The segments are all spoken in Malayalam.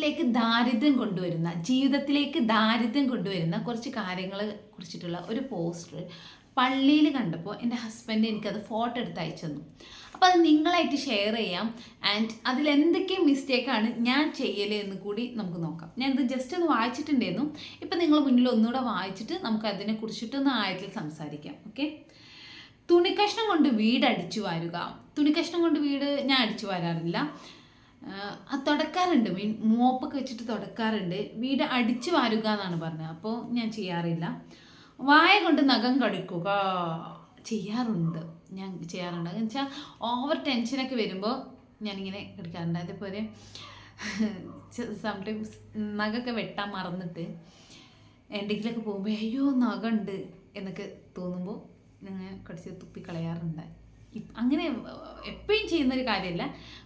വീട്ടിലേക്ക് ദാരിദ്ര്യം കൊണ്ടുവരുന്ന ജീവിതത്തിലേക്ക് ദാരിദ്ര്യം കൊണ്ടുവരുന്ന കുറച്ച് കാര്യങ്ങളെ കുറിച്ചിട്ടുള്ള ഒരു പോസ്റ്റർ പള്ളിയിൽ കണ്ടപ്പോൾ എന്റെ ഹസ്ബൻഡ് എനിക്കത് ഫോട്ടോ എടുത്ത് അയച്ചു തന്നു. അപ്പോൾ അത് നിങ്ങളായിട്ട് ഷെയർ ചെയ്യാം. ആൻഡ് അതിൽ എന്തൊക്കെ മിസ്റ്റേക്കാണ് ഞാൻ ചെയ്യൽ എന്ന് കൂടി നമുക്ക് നോക്കാം. ഞാൻ ഇത് ജസ്റ്റ് ഒന്ന് വായിച്ചിട്ടുണ്ടായിരുന്നു. ഇപ്പം നിങ്ങൾ മുന്നിൽ ഒന്നുകൂടെ വായിച്ചിട്ട് നമുക്ക് അതിനെ കുറിച്ചിട്ടൊന്ന് ആയത്തിൽ സംസാരിക്കാം. ഓക്കെ തുണിക്കഷ്ണം കൊണ്ട് വീട് അടിച്ചു വാരുക. തുണിക്കഷ്ണം കൊണ്ട് വീട് ഞാൻ അടിച്ചു വാരാറില്ല. തുടക്കാറുണ്ട്. മീൻ മോപ്പൊക്കെ വെച്ചിട്ട് തുടക്കാറുണ്ട്. വീട് അടിച്ചു വാരുക എന്നാണ് പറഞ്ഞത്. അപ്പോൾ ഞാൻ ചെയ്യാറില്ല. വായ കൊണ്ട് നഖം കടിക്കുക. ചെയ്യാറുണ്ട്. ഞാൻ ചെയ്യാറുണ്ട്. എന്ന് വെച്ചാൽ ഓവർ ടെൻഷനൊക്കെ വരുമ്പോൾ ഞാനിങ്ങനെ കടിക്കാറുണ്ട് അതേപോലെ സംടൈംസ് നഖമൊക്കെ വെട്ടാൻ മറന്നിട്ട് എന്തെങ്കിലുമൊക്കെ പോകുമ്പോൾ അയ്യോ നഖമുണ്ട് എന്നൊക്കെ തോന്നുമ്പോൾ ഞാൻ കടിച്ച് തുപ്പി കളയാറുണ്ട്. ഇപ്- അങ്ങനെ എപ്പോഴും ചെയ്യുന്നൊരു കാര്യമല്ല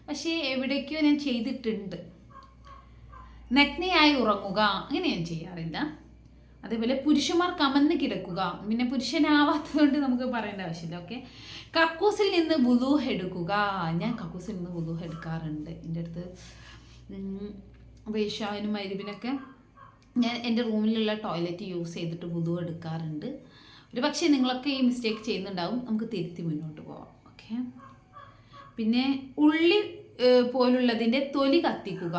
പക്ഷേ എവിടേക്കോ ഞാൻ ചെയ്തിട്ടുണ്ട്. നഗ്നയായി ഉറങ്ങുക അങ്ങനെ ഞാൻ ചെയ്യാറില്ല. അതേപോലെ പുരുഷന്മാർ കമന്ന് കിടക്കുക പിന്നെ പുരുഷനാവാത്തതുകൊണ്ട് നമുക്ക് പറയേണ്ട ആവശ്യമില്ല ഓക്കെ കക്കൂസിൽ നിന്ന് വുലൂഹ് എടുക്കുക ഞാൻ കക്കൂസിൽ നിന്ന് വുലൂഹ് എടുക്കാറുണ്ട് എന്റെ അടുത്ത് വേഷാവിനും മരുവിനൊക്കെ ഞാൻ എന്റെ റൂമിലുള്ള ടോയ്ലറ്റ് യൂസ് ചെയ്തിട്ട് വുതു എടുക്കാറുണ്ട് ഒരു പക്ഷേ നിങ്ങളൊക്കെ ഈ മിസ്റ്റേക്ക് ചെയ്യുന്നുണ്ടാവും. നമുക്ക് തിരുത്തി മുന്നോട്ട് പോവാം. ഓക്കെ. പിന്നെ ഉള്ളി പോലുള്ളതിന്റെ തൊലി കത്തിക്കുക.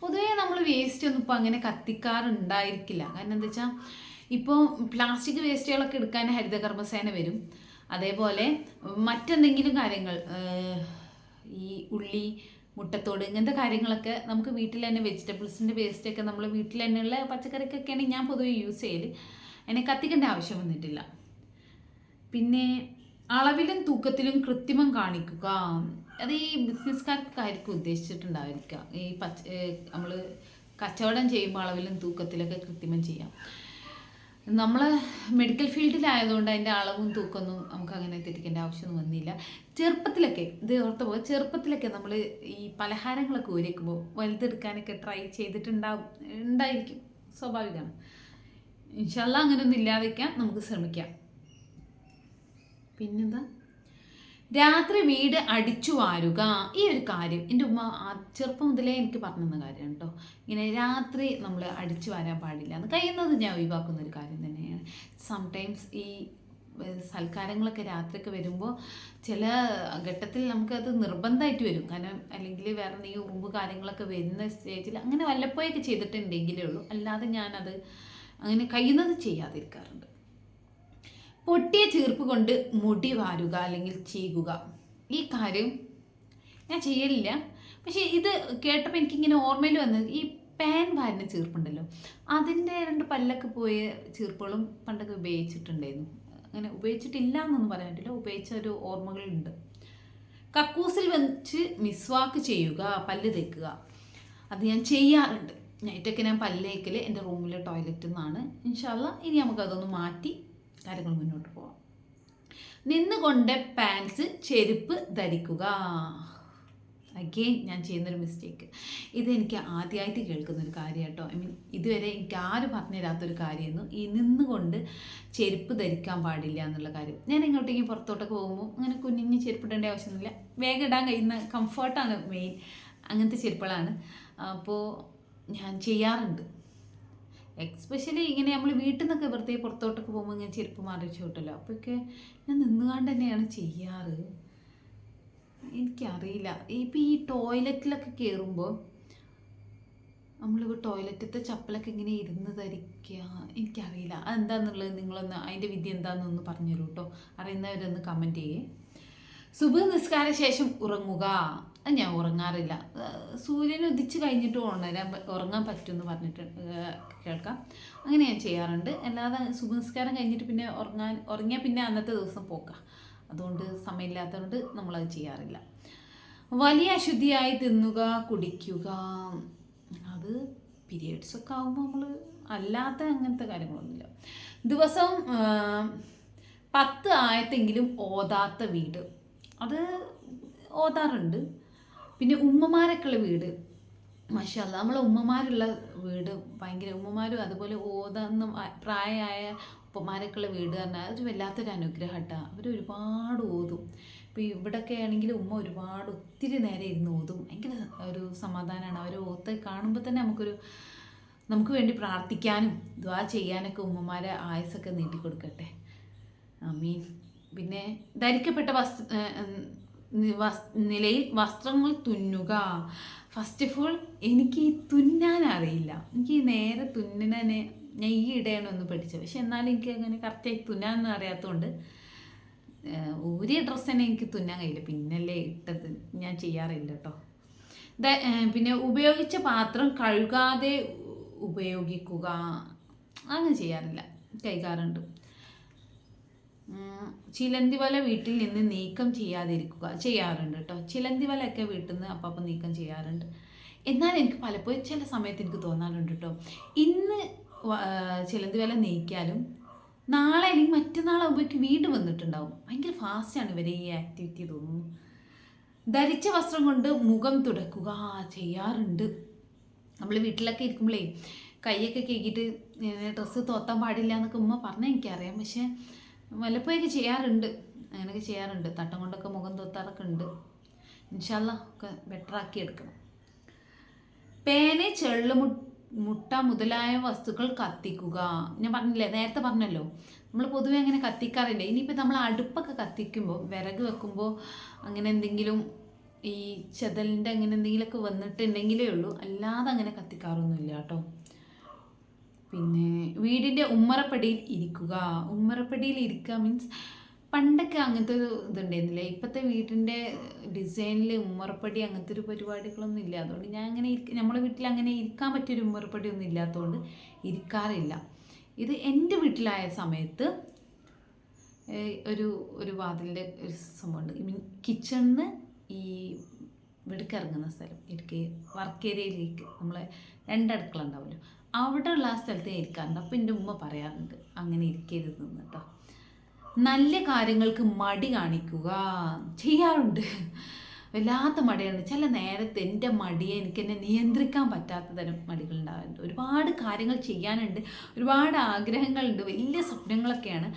പൊതുവേ നമ്മൾ വേസ്റ്റ് ഒന്നും ഇപ്പോൾ അങ്ങനെ കത്തിക്കാറുണ്ടായിരിക്കില്ല. കാരണം എന്താ വെച്ചാൽ ഇപ്പോൾ പ്ലാസ്റ്റിക് വേസ്റ്റുകളൊക്കെ എടുക്കാൻ ഹരിതകർമ്മസേന വരും. അതേപോലെ മറ്റെന്തെങ്കിലും കാര്യങ്ങൾ ഈ ഉള്ളി മുട്ടത്തോട് ഇങ്ങനത്തെ കാര്യങ്ങളൊക്കെ നമുക്ക് വീട്ടിൽ തന്നെ വെജിറ്റബിൾസിന്റെ വേസ്റ്റൊക്കെ നമ്മൾ വീട്ടിൽ തന്നെയുള്ള പച്ചക്കറിക്കൊക്കെയാണ് ഞാൻ പൊതുവെ യൂസ് ചെയ്യൽ അതിനെ കത്തിക്കേണ്ട ആവശ്യം വന്നിട്ടില്ല. പിന്നെ അളവിലും തൂക്കത്തിലും കൃത്രിമം കാണിക്കുക. അത് ഈ ബിസിനസ്സുകാർക്കായിരിക്കും ഉദ്ദേശിച്ചിട്ടുണ്ടായിരിക്കുക. ഈ പച്ച നമ്മൾ കച്ചവടം ചെയ്യുമ്പോൾ അളവിലും തൂക്കത്തിലൊക്കെ കൃത്രിമം ചെയ്യാം. നമ്മൾ മെഡിക്കൽ ഫീൽഡിലായതുകൊണ്ട് അതിന്റെ അളവും തൂക്കമൊന്നും നമുക്ക് അങ്ങനെ തെറ്റിക്കേണ്ട ആവശ്യമൊന്നും വന്നില്ല. ചെറുപ്പത്തിലൊക്കെ ഇത് ഓർത്ത് പോകുക ചെറുപ്പത്തിലൊക്കെ നമ്മൾ ഈ പലഹാരങ്ങളൊക്കെ ഊരിക്കുമ്പോൾ വലുതെടുക്കാനൊക്കെ ട്രൈ ചെയ്തിട്ടുണ്ടാവും ഉണ്ടായിരിക്കും. സ്വാഭാവികമാണ്. ഇൻഷല്ല അങ്ങനെയൊന്നും ഇല്ലാതിരിക്കാൻ നമുക്ക് ശ്രമിക്കാം. പിന്നെന്താ? രാത്രി വീട് അടിച്ചു വാരുക. ഈ ഒരു കാര്യം എന്റെ ഉമ്മ ചെറുപ്പം മുതലേ എനിക്ക് പറഞ്ഞു തന്ന കാര്യമാണ് കേട്ടോ ഇങ്ങനെ രാത്രി നമ്മൾ അടിച്ചു വാരാൻ പാടില്ല എന്ന് കഴിയുന്നത് ഞാൻ ഒഴിവാക്കുന്ന ഒരു കാര്യം തന്നെയാണ്. സംടൈംസ് ഈ സൽക്കാരങ്ങളൊക്കെ രാത്രിയൊക്കെ വരുമ്പോൾ ചില ഘട്ടത്തിൽ നമുക്കത് നിർബന്ധമായിട്ട് വരും. കാരണം അല്ലെങ്കിൽ വേറെ എന്തെങ്കിലും ഉറുമ്പ് കാര്യങ്ങളൊക്കെ വരുന്ന സ്റ്റേജിൽ അങ്ങനെ വല്ലപ്പോഴൊക്കെ ചെയ്തിട്ടുണ്ടെങ്കിലേ ഉള്ളൂ. അല്ലാതെ ഞാനത് അങ്ങനെ കഴിയുന്നത് ചെയ്യാതിരിക്കാറുണ്ട്. പൊട്ടിയ ചീർപ്പ് കൊണ്ട് മുടി വാരുക അല്ലെങ്കിൽ ചീകുക. ഈ കാര്യം ഞാൻ ചെയ്യലില്ല. പക്ഷേ ഇത് കേട്ടപ്പോൾ എനിക്കിങ്ങനെ ഓർമ്മയിൽ വന്നത് ഈ പാൻ വാരുന്ന ചീർപ്പുണ്ടല്ലോ. അതിന്റെ രണ്ട് പല്ലൊക്കെ പോയ ചീർപ്പുകളും പണ്ടൊക്കെ ഉപയോഗിച്ചിട്ടുണ്ടായിരുന്നു. അങ്ങനെ ഉപയോഗിച്ചിട്ടില്ല എന്നൊന്നും പറയാൻ പറ്റില്ല. ഉപയോഗിച്ച ഒരു ഓർമ്മകളുണ്ട്. കക്കൂസിൽ വെച്ച് മിസ്വാക്ക് ചെയ്യുക പല്ല് തേക്കുക. അത് ഞാൻ ചെയ്യാറുണ്ട്. നൈറ്റൊക്കെ ഞാൻ പല്ല് തേക്കൽ എന്റെ റൂമിലെ ടോയ്ലറ്റിൽ നിന്നാണ്. ഇൻഷാല്ല ഇനി നമുക്കതൊന്ന് മാറ്റി കാര്യങ്ങൾ മുന്നോട്ട് പോവാം. നിന്നുകൊണ്ട് പാൻസ് ചെരുപ്പ് ധരിക്കുക. അഗെയിൻ ഞാൻ ചെയ്യുന്നൊരു മിസ്റ്റേക്ക് ഇത് എനിക്ക് ആദ്യമായിട്ട് കേൾക്കുന്ന ഒരു കാര്യം കേട്ടോ ഐ മീൻ ഇതുവരെ എനിക്ക് ആരും പറഞ്ഞു തരാത്തൊരു കാര്യമായിരുന്നു. ഈ നിന്നുകൊണ്ട് ചെരുപ്പ് ധരിക്കാൻ പാടില്ല എന്നുള്ള കാര്യം. ഞാൻ എങ്ങോട്ടേക്കും പുറത്തോട്ടൊക്കെ പോകുമ്പോൾ അങ്ങനെ കുഞ്ഞിഞ്ഞ് ചെരുപ്പ് ഇടേണ്ട ആവശ്യമൊന്നുമില്ല. വേഗം ഇടാൻ കഴിയുന്ന കംഫർട്ടാണ് മെയിൻ അങ്ങനത്തെ ചെരുപ്പുകളാണ്. അപ്പോൾ ഞാൻ ചെയ്യാറുണ്ട്. എക്സ്പെഷ്യലി ഇങ്ങനെ നമ്മൾ വീട്ടിൽ നിന്നൊക്കെ വെറുതെ പുറത്തോട്ടൊക്കെ പോകുമ്പോൾ ഇങ്ങനെ ചെരുപ്പ് മാറി ചോട്ടല്ലോ അപ്പോഴൊക്കെ ഞാൻ നിന്നുകൊണ്ട് തന്നെയാണ് ചെയ്യാറ്. എനിക്കറിയില്ല. ഇപ്പം ഈ ടോയ്ലറ്റിലൊക്കെ കയറുമ്പോൾ നമ്മൾ ടോയ്ലറ്റത്തെ ചപ്പലൊക്കെ ഇങ്ങനെ ഇരുന്ന് ധരിക്കുക എനിക്കറിയില്ല. അതെന്താന്നുള്ളത് നിങ്ങളൊന്ന് അതിന്റെ വിധി എന്താണെന്നൊന്ന് പറഞ്ഞു തരൂ കേട്ടോ അറിയുന്നവരൊന്ന് കമന്റ് ചെയ്യേ. സുഭ നിസ്കാര ശേഷം ഉറങ്ങുക. ഞാൻ ഉറങ്ങാറില്ല. സൂര്യൻ ഉദിച്ച് കഴിഞ്ഞിട്ട് ഉണരാൻ ഉറങ്ങാൻ പറ്റുമെന്ന് പറഞ്ഞിട്ട് കേൾക്കാം. അങ്ങനെ ഞാൻ ചെയ്യാറുണ്ട്. അല്ലാതെ സുബഹ് കഴിഞ്ഞിട്ട് പിന്നെ ഉറങ്ങാൻ ഉറങ്ങിയാൽ പിന്നെ അന്നത്തെ ദിവസം പോക്കാം. അതുകൊണ്ട് സമയമില്ലാത്തതുകൊണ്ട് നമ്മളത് ചെയ്യാറില്ല. വലിയ അശുദ്ധിയായി തിന്നുക കുടിക്കുക അത് പീരിയഡ്സ് ഒക്കെ ആകുമ്പോൾ നമ്മൾ അല്ലാത്ത അങ്ങനത്തെ കാര്യങ്ങളൊന്നുമില്ല. ദിവസം പത്ത് ആയത്തെങ്കിലും ഓതാത്ത വീട്. അത് ഓതാറുണ്ട്. പിന്നെ ഉമ്മമാരൊക്കെയുള്ള വീട്. മഷാല്ല നമ്മളെ ഉമ്മമാരുള്ള വീട് ഭയങ്കര ഉമ്മമാരും അതുപോലെ ഓതാന്ന് പ്രായമായ ഉപ്പമാരൊക്കെയുള്ള വീട് പറഞ്ഞാൽ അതൊരു വല്ലാത്തൊരു അനുഗ്രഹം കേട്ടോ അവർ ഒരുപാട് ഓതും. ഇപ്പോൾ ഇവിടെയൊക്കെ ആണെങ്കിൽ ഉമ്മ ഒരുപാട് ഒത്തിരി നേരം ഇരുന്ന് ഓതും. ഭയങ്കര ഒരു സമാധാനമാണ് അവർ ഓത്ത് കാണുമ്പോൾ തന്നെ നമുക്കൊരു നമുക്ക് വേണ്ടി പ്രാർത്ഥിക്കാനും ദ്വാ ചെയ്യാനൊക്കെ ഉമ്മമാരെ ആയുസൊക്കെ നീട്ടിക്കൊടുക്കട്ടെ. മീൻ പിന്നെ ധരിക്കപ്പെട്ട വസ്ത്ര നിലയിൽ വസ്ത്രങ്ങൾ തുന്നുക. ഫസ്റ്റ് ഓഫ് ഓൾ എനിക്ക് ഈ തുന്നാൻ അറിയില്ല. എനിക്ക് നേരെ തുന്നനെ ഞാൻ ഈ ഇടയാണ് ഒന്ന് പഠിച്ചത്. പക്ഷെ എന്നാലും എനിക്ക് അങ്ങനെ കറക്റ്റായി തുന്നാനൊന്നും അറിയാത്തതുകൊണ്ട് ഒരു ഡ്രസ്സ് തന്നെ എനിക്ക് തുന്നാൻ കഴിയില്ല. പിന്നല്ലേ ഇട്ടത്. ഞാൻ ചെയ്യാറില്ല കേട്ടോ പിന്നെ ഉപയോഗിച്ച പാത്രം കഴുകാതെ ഉപയോഗിക്കുക. അങ്ങനെ ചെയ്യാറില്ല. കൈകാറുണ്ട് ചിലന്തി വല വീട്ടിൽ നിന്ന് നീക്കം ചെയ്യാതിരിക്കുക ചെയ്യാറുണ്ട് കേട്ടോ. ചിലന്തി വലയൊക്കെ വീട്ടിൽ നിന്ന് അപ്പം നീക്കം ചെയ്യാറുണ്ട്. എന്നാൽ എനിക്ക് പലപ്പോഴും ചില സമയത്ത് എനിക്ക് തോന്നാറുണ്ട് കേട്ടോ. ഇന്ന് ചിലന്തി വല നീക്കിയാലും നാളെ അല്ലെങ്കിൽ മറ്റന്നാളാകുമ്പോഴേക്ക് വീണ്ടും വന്നിട്ടുണ്ടാവും. ഭയങ്കര ഫാസ്റ്റാണ് ഇവരെ ഈ ആക്ടിവിറ്റി തോന്നുന്നു ധരിച്ച വസ്ത്രം കൊണ്ട് മുഖം തുടക്കുക ചെയ്യാറുണ്ട്. നമ്മൾ വീട്ടിലൊക്കെ ഇരിക്കുമ്പോഴേ കൈയൊക്കെ കേക്കിയിട്ട് ഡ്രസ്സ് തോത്താൻ പാടില്ല എന്നൊക്കെ ഉമ്മ പറഞ്ഞാൽ എനിക്കറിയാം. പക്ഷേ വല്ലപ്പോഴൊക്കെ ചെയ്യാറുണ്ട്. അങ്ങനെയൊക്കെ ചെയ്യാറുണ്ട്. തട്ടം കൊണ്ടൊക്കെ മുഖം തൊത്താറൊക്കെ ഉണ്ട്. ഇൻഷാല്ല ഒക്കെ ബെറ്റർ ആക്കി എടുക്കണം. പേന ചെള്ളു മുട്ട മുതലായ വസ്തുക്കൾ കത്തിക്കുക. ഞാൻ പറഞ്ഞില്ലേ നേരത്തെ പറഞ്ഞല്ലോ നമ്മൾ പൊതുവെ അങ്ങനെ കത്തിക്കാറില്ല. ഇനിയിപ്പോൾ നമ്മൾ അടുപ്പൊക്കെ കത്തിക്കുമ്പോൾ വിറക് വെക്കുമ്പോൾ അങ്ങനെ എന്തെങ്കിലും ഈ ചെതലിന്റെ അങ്ങനെ എന്തെങ്കിലുമൊക്കെ വന്നിട്ടുണ്ടെങ്കിലേ ഉള്ളൂ. അല്ലാതെ അങ്ങനെ കത്തിക്കാറൊന്നുമില്ല കേട്ടോ. പിന്നെ വീടിന്റെ ഉമ്മറപ്പടിയിൽ ഇരിക്കുക. ഉമ്മറപ്പടിയിൽ ഇരിക്കുക മീൻസ് പണ്ടൊക്കെ അങ്ങനത്തെ ഒരു ഇതുണ്ടായിരുന്നില്ല? ഇപ്പോഴത്തെ വീടിന്റെ ഡിസൈനിൽ ഉമ്മറപ്പടി അങ്ങനത്തെ ഒരു പരിപാടികളൊന്നും ഇല്ല. അതുകൊണ്ട് ഞാൻ അങ്ങനെ നമ്മുടെ വീട്ടിൽ അങ്ങനെ ഇരിക്കാൻ പറ്റിയൊരു ഉമ്മറപ്പടി ഒന്നും ഇല്ലാത്തതുകൊണ്ട് ഇരിക്കാറില്ല. ഇത് എന്റെ വീട്ടിലായ സമയത്ത് ഒരു ഒരു വാതിലിന്റെ ഒരു സംഭവമുണ്ട്. മീൻ കിച്ചണിന്ന് ഈ ഇവിടേക്ക് ഇറങ്ങുന്ന സ്ഥലം. ഇടുക്കി വർക്ക് ഏരിയയിലേക്ക് നമ്മളെ രണ്ടടുക്കള ഉണ്ടാവുമല്ലോ അവിടെ ഉള്ള ആ സ്ഥലത്ത് ഇരിക്കാറുണ്ട്. അപ്പോൾ എന്റെ ഉമ്മ പറയാറുണ്ട് അങ്ങനെ ഇരിക്കരുത് കേട്ടോ നല്ല കാര്യങ്ങൾക്ക് മടി കാണിക്കുക ചെയ്യാറുണ്ട്. വല്ലാത്ത മടിയാണ്. ചില നേരത്തെ എന്റെ മടിയെ എനിക്ക് എന്നെ നിയന്ത്രിക്കാൻ പറ്റാത്ത തരം മടികൾ ഉണ്ടാകാറുണ്ട് ഒരുപാട് കാര്യങ്ങൾ ചെയ്യാനുണ്ട്. ഒരുപാട് ആഗ്രഹങ്ങളുണ്ട്. വലിയ സ്വപ്നങ്ങളൊക്കെയാണ്.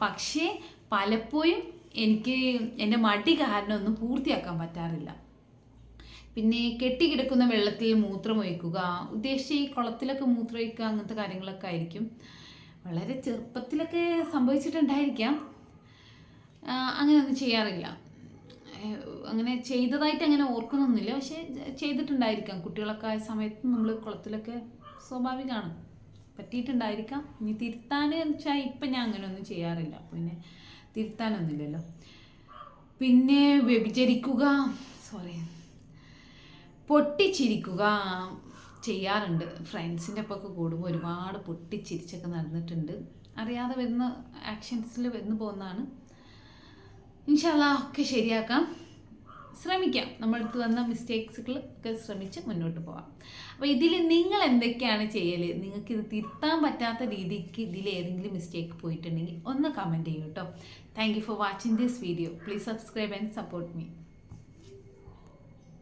പക്ഷേ പലപ്പോഴും എനിക്ക് എന്റെ മടി കാരണം ഒന്നും പൂർത്തിയാക്കാൻ പറ്റാറില്ല. പിന്നെ കെട്ടിക്കിടക്കുന്ന വെള്ളത്തിൽ മൂത്രമൊഴിക്കുക. ഉദ്ദേശിച്ച ഈ കുളത്തിലൊക്കെ മൂത്രമൊഴിക്കുക അങ്ങനത്തെ കാര്യങ്ങളൊക്കെ ആയിരിക്കും. വളരെ ചെറുപ്പത്തിലൊക്കെ സംഭവിച്ചിട്ടുണ്ടായിരിക്കാം. അങ്ങനെ അങ്ങനെയൊന്നും ചെയ്യാറില്ല. അങ്ങനെ ചെയ്തതായിട്ട് അങ്ങനെ ഓർക്കുന്നൊന്നുമില്ല. പക്ഷേ ചെയ്തിട്ടുണ്ടായിരിക്കാം. കുട്ടികളൊക്കെ ആയ സമയത്ത് നമ്മൾ കുളത്തിലൊക്കെ സ്വാഭാവികമാണ് പറ്റിയിട്ടുണ്ടായിരിക്കാം. ഇനി തിരുത്താൻ വെച്ചാൽ ഇപ്പം ഞാൻ അങ്ങനെയൊന്നും ചെയ്യാറില്ല. പിന്നെ തിരുത്താനൊന്നുമില്ലല്ലോ. പിന്നെ വ്യഭിചരിക്കുക. സോറി പൊട്ടിച്ചിരിക്കുക ചെയ്യാറുണ്ട്. ഫ്രണ്ട്സിന്റെ ഒപ്പമൊക്കെ കൂടുമ്പോൾ ഒരുപാട് പൊട്ടിച്ചിരിച്ചൊക്കെ നടന്നിട്ടുണ്ട്. അറിയാതെ വരുന്ന ആക്ഷൻസിൽ വന്നു പോകുന്നതാണ്. ഇൻഷാല്ല ഒക്കെ ശരിയാക്കാം. ശ്രമിക്കാം. നമ്മളടുത്ത് വന്ന മിസ്റ്റേക്സുകൾ ഒക്കെ ശ്രമിച്ച് മുന്നോട്ട് പോകാം അപ്പോൾ ഇതിൽ നിങ്ങൾ എന്തൊക്കെയാണ് ചെയ്യൽ നിങ്ങൾക്ക് ഇത് തിരുത്താൻ പറ്റാത്ത രീതിക്ക് ഇതിൽ ഏതെങ്കിലും മിസ്റ്റേക്ക് പോയിട്ടുണ്ടെങ്കിൽ ഒന്ന് കമന്റ് ചെയ്യൂ കേട്ടോ thank you for watching this video please subscribe and support me